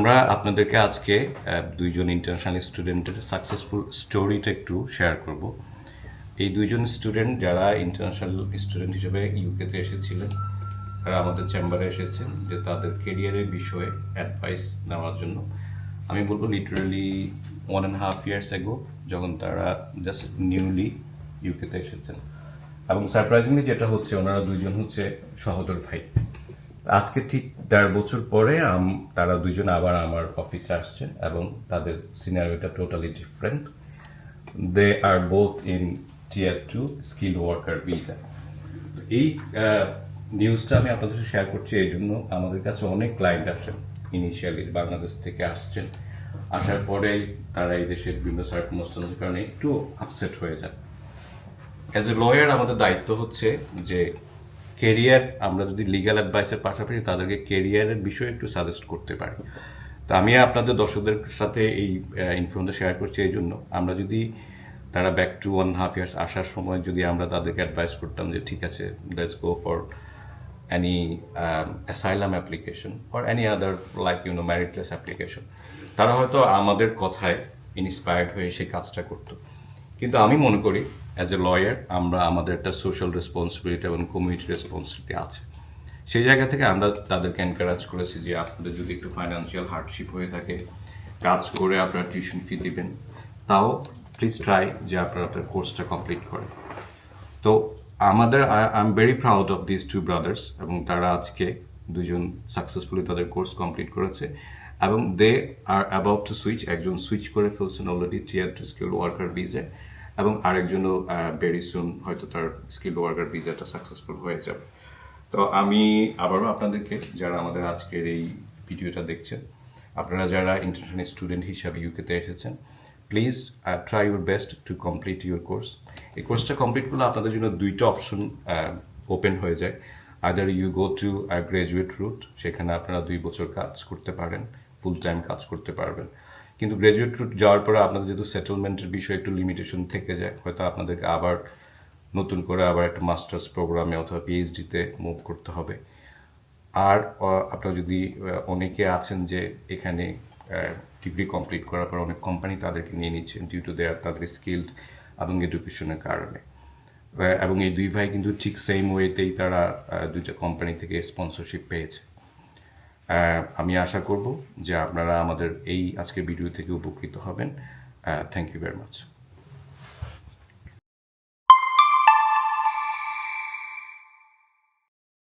আমরা আপনাদেরকে আজকে দুইজন ইন্টারন্যাশনাল স্টুডেন্টের সাকসেসফুল স্টোরিটা একটু শেয়ার করব। এই দুইজন স্টুডেন্ট যারা ইন্টারন্যাশনাল স্টুডেন্ট হিসেবে ইউকেতে এসেছিলেন, তারা আমাদের চেম্বারে এসেছেন যে তাদের কেরিয়ারের বিষয়ে অ্যাডভাইস নেওয়ার জন্য। আমি বলব literally one and half years ago যখন তারা জাস্ট নিউলি ইউকেতে এসেছেন। এবং সারপ্রাইজিংলি যেটা হচ্ছে, ওনারা দুইজন হচ্ছে সহদর ভাই। আজকে ঠিক দেড় বছর পরে তারা দুইজন আবার আমার অফিসে আসছে এবং তাদের সিনারিওটা totally different they are both in tier two skill worker visa এই নিউজটা আমি আপনাদের সাথে শেয়ার করছি, এই জন্য আমাদের কাছে অনেক ক্লায়েন্ট আসেন ইনিশিয়ালি বাংলাদেশ থেকে আসছেন। আসার পরে তারা এই দেশের বিভিন্ন সার্কমস্টান্সের কারণে একটু আপসেট হয়ে যান। অ্যাজ এ লয়ার আমাদের দায়িত্ব হচ্ছে যে কেরিয়ার আমরা যদি লিগ্যাল অ্যাডভাইসের পাশাপাশি তাদেরকে কেরিয়ারের বিষয়ে একটু সাজেস্ট করতে পারি। তো আমি আপনাদের দর্শকদের সাথে এই ইনফরমেশন শেয়ার করছি এই জন্য। আমরা যদি তারা back to one half years আসার সময় যদি আমরা তাদেরকে অ্যাডভাইস করতাম যে, ঠিক আছে let's go for any asylum application application any other like you know, meritless তারা হয়তো আমাদের কথায় ইন্সপায়ার্ড হয়ে সেই কাজটা করতো। কিন্তু আমি মনে করি অ্যাজ এ লয়ার আমরা আমাদের একটা সোশ্যাল রেসপন্সিবিলিটি এবং কমিউনিটি রেসপন্সিবিলিটি আছে। সেই জায়গা থেকে আমরা তাদেরকে এনকারেজ করেছি যে আপনাদের যদি একটু ফাইন্যান্সিয়াল হার্ডশিপ হয়ে থাকে, কাজ করে আপনারা টিউশন ফি দিবেন, তাও প্লিজ ট্রাই যে আপনারা আপনার কোর্সটা কমপ্লিট করেন। তো আমাদের I am very proud of this two brothers এবং তারা আজকে দুজন সাকসেসফুলি তাদের কোর্স কমপ্লিট করেছে। এবং they are about to switch একজন সুইচ করে ফেলছেন already tier two skill worker visa এবং আরেকজনও ভেরি সুন হয়তো তার স্কিল ওয়ার্কার ভিজাটা সাকসেসফুল হয়ে যাবে। তো আমি আবারও আপনাদেরকে, যারা আমাদের আজকের এই ভিডিওটা দেখছেন, আপনারা যারা ইন্টারন্যাশনাল স্টুডেন্ট হিসাবে ইউকেতে এসেছেন please try your best to complete your course এই কোর্সটা কমপ্লিট করলে আপনাদের জন্য দুইটা অপশন ওপেন হয়ে যায়। Other you go to graduate route সেখানে আপনারা দুই বছর কাজ করতে পারেন ফুল টাইম কাজ করতে পারবেন। কিন্তু গ্রাজুয়েট রুট যাওয়ার পরে আপনাদের যেহেতু সেটেলমেন্টের বিষয়ে একটু লিমিটেশন থেকে যায়, হয়তো আপনাদেরকে আবার নতুন করে আবার একটা মাস্টার্স প্রোগ্রামে অথবা পিএইচডিতে মুভ করতে হবে। আর আপনারা যদি অনেকে আছেন যে এখানে ডিগ্রি কমপ্লিট করার পর অনেক কোম্পানি তাদেরকে নিয়ে নিচ্ছেন ডিউ টু দেয়ার তাদের স্কিল্ড এবং এডুকেশনের কারণে। এবং এই দুই ভাই কিন্তু ঠিক সেম ওয়েতেই তারা দুইটা কোম্পানি থেকে স্পন্সরশিপ পেয়েছে। আমি আশা করব যে আপনারা আমাদের এই আজকের ভিডিও থেকে উপকৃত হবেন। Thank you very much